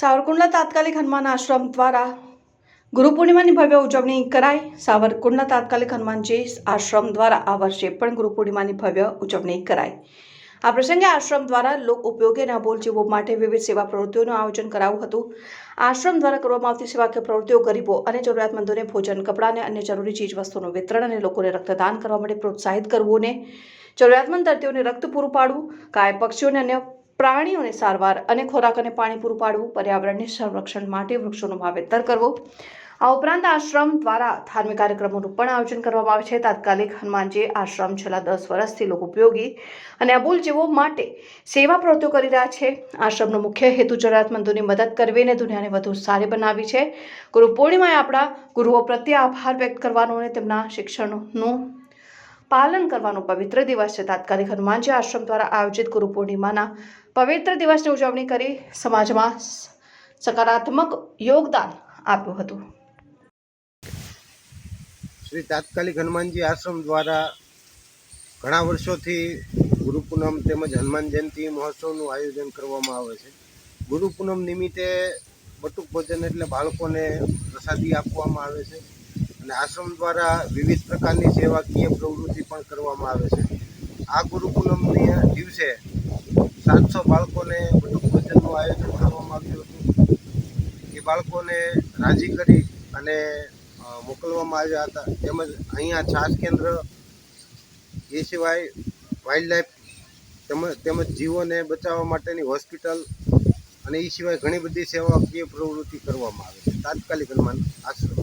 સાવરકુંડલા તાત્કાલિક હનુમાન આશ્રમ દ્વારા ગુરુ પૂર્ણિમાની ભવ્ય ઉજવણી કરાઈ. સાવરકુંડલા તાત્કાલિક હનુમાનજી આશ્રમ દ્વારા આ વર્ષે પણ ગુરુ પૂર્ણિમાની ભવ્ય ઉજવણી કરાઈ. આ પ્રસંગે આશ્રમ દ્વારા લોક ઉપયોગી અને અબોલ જીવો માટે વિવિધ સેવા પ્રવૃત્તિઓનું આયોજન કરાયું હતું. આશ્રમ દ્વારા કરવામાં આવતી સેવાકીય પ્રવૃત્તિઓ ગરીબો અને જરૂરિયાતમંદોને ભોજન, કપડાં અને અન્ય જરૂરી ચીજવસ્તુનું વિતરણ અને લોકોને રક્તદાન કરવા માટે પ્રોત્સાહિત કરવું અને જરૂરિયાતમંદ દર્દીઓને રક્ત પૂરું પાડવું, ગાય પક્ષીઓને અન્ય પ્રાણીઓને સારવાર અને ખોરાક અને પાણી પૂરું પાડવું, પર્યાવરણને સંરક્ષણ માટે વૃક્ષોનું વાવેતર કરવું. આ ઉપરાંત આશ્રમ દ્વારા ધાર્મિક કાર્યક્રમોનું પણ આયોજન કરવામાં આવે છે. તાત્કાલિક હનુમાનજી આશ્રમ છેલ્લા દસ વર્ષથી લોક ઉપયોગી અને અબોલ જેવો માટે સેવા પ્રવૃત્તિઓ કરી રહ્યા છે. આશ્રમનો મુખ્ય હેતુ જરૂરિયાતમંદોની મદદ કરવી અને દુનિયાને વધુ સારી બનાવી છે. ગુરુ પૂર્ણિમાએ આપણા ગુરુઓ પ્રત્યે આભાર વ્યક્ત કરવાનો અને તેમના શિક્ષણનું પાલન કરવાનો પવિત્ર દિવસ છે. તાત્કાલિક હનુમાનજી આશ્રમ દ્વારા આયોજિત ગુરુ પૂર્ણિમાના પવિત્ર દિવસની ઉજવણી કરી સમાજમાં સકારાત્મક યોગદાન આપ્યું હતું. શ્રી તાત્કાલિક હનુમાનજી આશ્રમ દ્વારા ઘણા વર્ષોથી ગુરુ પૂનમ તેમજ હનુમાન જયંતિ મહોત્સવનું આયોજન કરવામાં આવે છે. ગુરુ પૂનમ નિમિત્તે બટુક ભોજન એટલે બાળકોને પ્રસાદી આપવામાં આવે છે. અને આશ્રમ દ્વારા વિવિધ પ્રકારની સેવાકીય પ્રવૃત્તિ પણ કરવામાં આવે છે. આ ગુરુકુલમની દિવસે સાતસો બાળકોને બટુક ભોજનનું આયોજન કરવામાં આવ્યું હતું. એ બાળકોને રાજી કરી અને મોકલવામાં આવ્યા હતા. તેમજ અહીંયા છાસ કેન્દ્ર, એ સિવાય વાઇલ્ડ લાઈફ તેમજ તેમજ જીવોને બચાવવા માટેની હોસ્પિટલ અને એ સિવાય ઘણી બધી સેવાકીય પ્રવૃત્તિ કરવામાં આવે છે. તાત્કાલિક આશ્રમ.